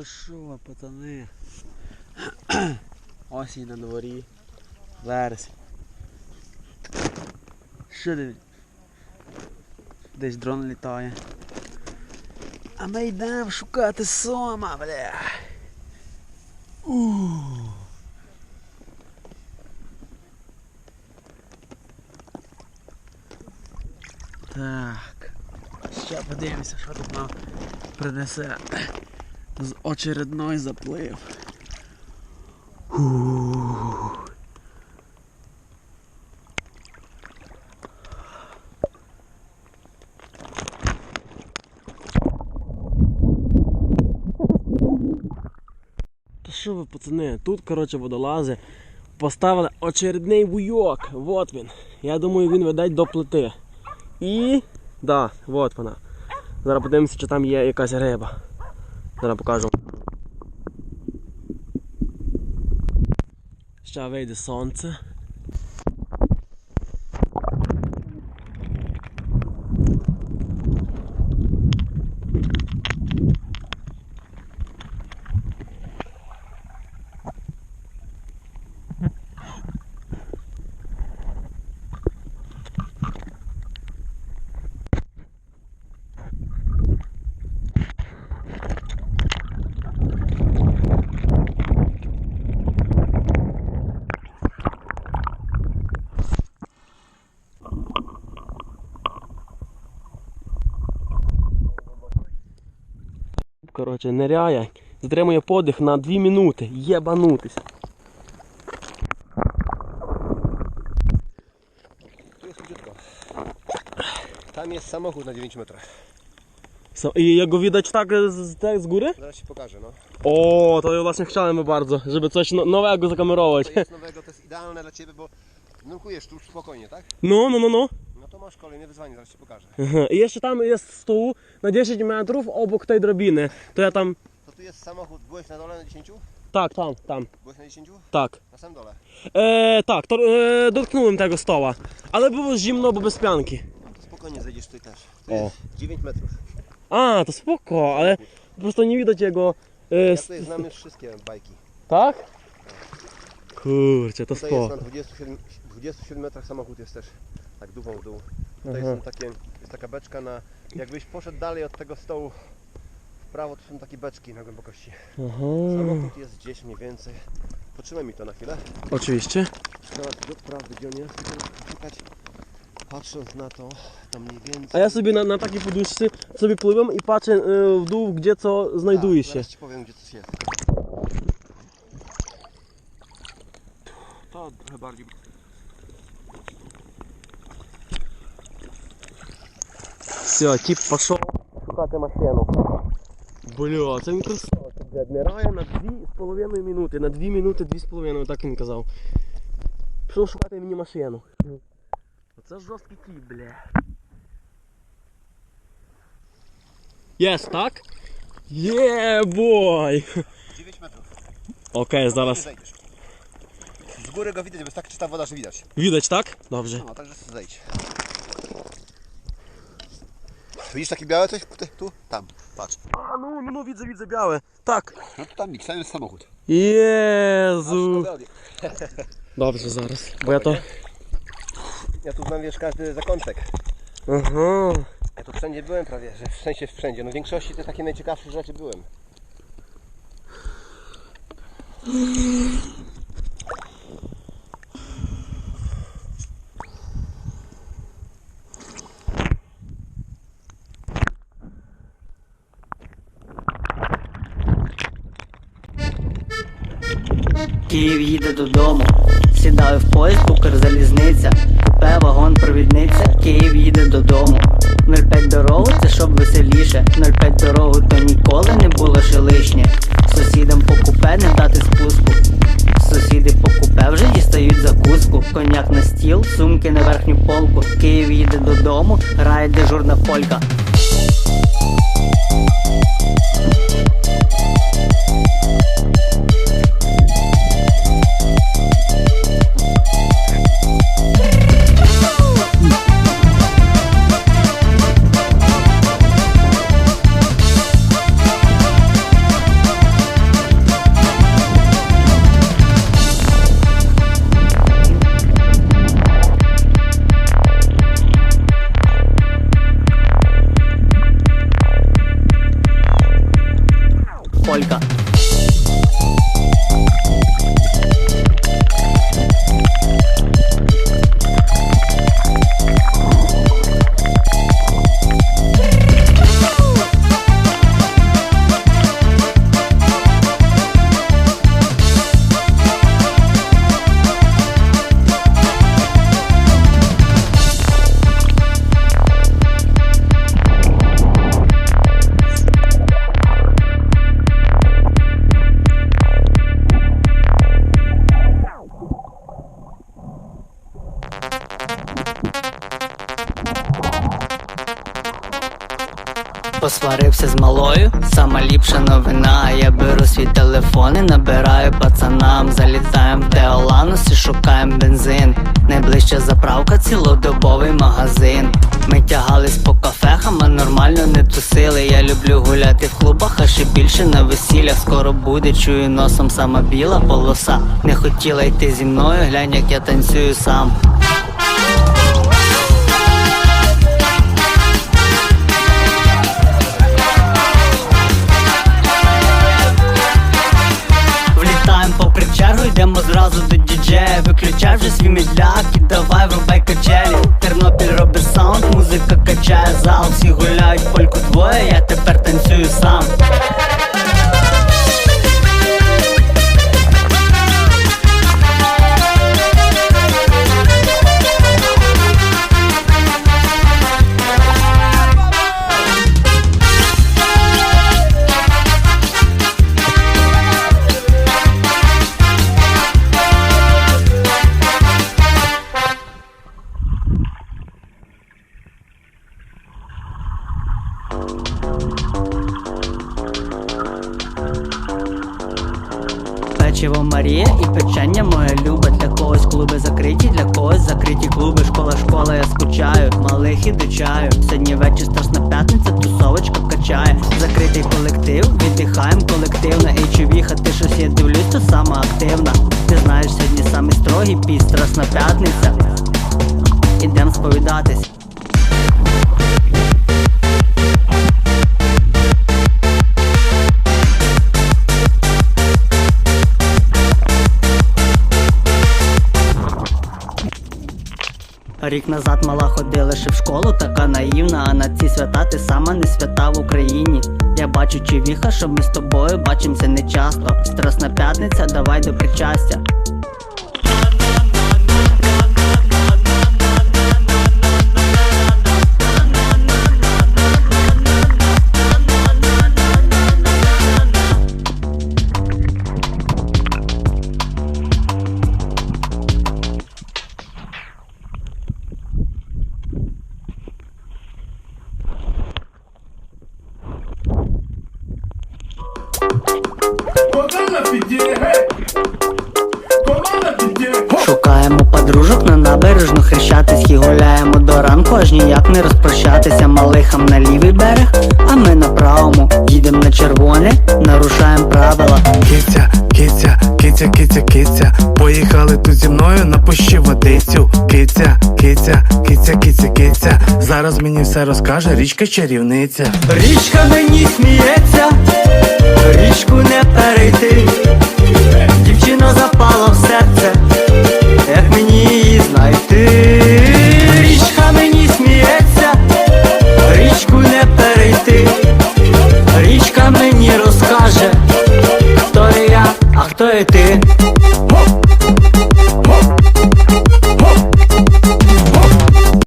то що, пацани? Осінь на дворі. Вересень. Що ти? Десь дрон літає. А ми йдемо шукати сома, бля. Ууу. Так. Ще подивимося, що тут нам принесе очередной заплив. Та що ви, пацани, тут, коротше, водолази поставили очередний вуйок. Вот він. Я думаю, він веде до плити. І. Да, от вона. Зараз подивимося, чи там є якась риба. Зараз покажу. Ще вийде сонце. Коротше, ниряє, затримує подих на 2 минути. Єбанутись. Tu jest króciutko. Tam jest samochód na 9 metrach. Со- І його widać tak z, tak z góry? Zaraz ci pokażę, no. O, to właśnie chciałem bardzo, żeby coś no, nowego zakamerować. To jest nowego, to jest idealne dla Ciebie, bo nurkujesz tu spokojnie, tak? No, no, no, no. to masz kolejne wyzwanie, zaraz Ci pokażę. I jeszcze tam jest stół na 10 metrów obok tej drabiny. To ja tam... To tu jest samochód. Byłeś na dole na 10? Tak, tam, tam. Byłeś na 10? Tak. Na samym dole? Eee, tak, to, eee, dotknąłem tego stoła. Ale było zimno, bo bez pianki. No to spokojnie zejdziesz tutaj też. Tu O. jest 9 metrów. A, to spoko, ale po prostu nie widać jego... eee, Ja tutaj znam już wszystkie bajki. tak? Kurczę, to Tutaj jest na 27, 27 metrach samochód jest też tak dumą w dół. Tutaj mhm. są takie, jest taka beczka na, jakbyś poszedł dalej od tego stołu w prawo, to są takie beczki na głębokości. Aha. Samochód jest gdzieś mniej więcej. Potrzymaj mi to na chwilę. Oczywiście. Patrząc na to, to mniej więcej... A ja sobie na, na takiej poduszce sobie pływam i patrzę y, w dół, gdzie co znajduje tak, się. Zaraz ci powiem, gdzie coś jest. To trochę bardziej Все, тип пішов шукати машину. Бля, це він красава, блядь, нирає на 2,5 минути. На 2 минути 2,5, так він казав. Пішов шукати мені машину. Оце жорсткий тип, бля. Єс, так? Є, бой! 9 metrów. Окей, зараз. zejdziesz. Z góry go widać, bo jest tak czysta woda, że widać. Widać, tak? Dobrze. No, także zejdź. Widzisz takie białe coś? Tu, tu? Tam. Patrz. A, no, no, no, widzę, widzę, białe. Tak. No to tam nic, tam jest samochód. Jezu. Dobrze, zaraz. Bo ja to... Ja tu znam, wiesz, każdy zakątek. Aha. Ja tu wszędzie byłem prawie, że w sensie wszędzie. No w większości te takie najciekawsze rzeczy byłem. Київ їде додому, сідаю в поїзд, Укрзалізниця, купе вагон провідниця, Київ їде додому. 05 дорогу, це щоб веселіше. 05 дорогу, то ніколи не було ще лишнє. Сусідам по купе не дати спуску. Сусіди по купе вже дістають закуску. Коняк на стіл, сумки на верхню полку. Київ їде додому, грає дежурна полька. Посварився з малою, сама ліпша новина. Я беру свій телефон і набираю пацанам. Залітаєм в Теоланус і шукаєм бензин. Найближча заправка, цілодобовий магазин. Ми тягались по кафехам, а нормально не тусили. Я люблю гуляти в клубах, а ще більше на весіллях. Скоро буде, чую носом сама біла полоса. Не хотіла йти зі мною, глянь, як я танцюю сам. Зразу до діджея. Виключай вже свій медляк і давай врубай качелі. Тернопіль робить саунд, музика качає зал. Всі гуляють польку двоє, я тепер танцюю сам закриті, для когось закриті клуби Школа, школа, я скучаю, малих і до чаю. Сьогодні вечір страшна п'ятниця, тусовочка качає. Закритий колектив, віддихаєм колективно. Ейчовіха, ти щось я дивлюсь, то сама активна. Ти знаєш, сьогодні самий строгий піс, страшна п'ятниця. Ідем сповідатись Рік назад мала ходила ще в школу, така наївна, а на ці свята ти сама не свята в Україні. Я бачу чи віха, що ми з тобою бачимося нечасто. Страсна п'ятниця, давай до причастя. Шукаємо подружок на набережну хрещатись і гуляємо до ранку, аж ніяк не розпрощатися малихам на лівий берег, а ми на правому. Їдемо на червоне, нарушаємо правила. Киця, киця, киця, киця, киця. Поїхали тут зі мною на пущі водицю. Киця, киця, киця, киця, киця. Зараз мені все розкаже річка чарівниця. Річка мені сміється, річку не перейти. Дівчина запала в серце, як мені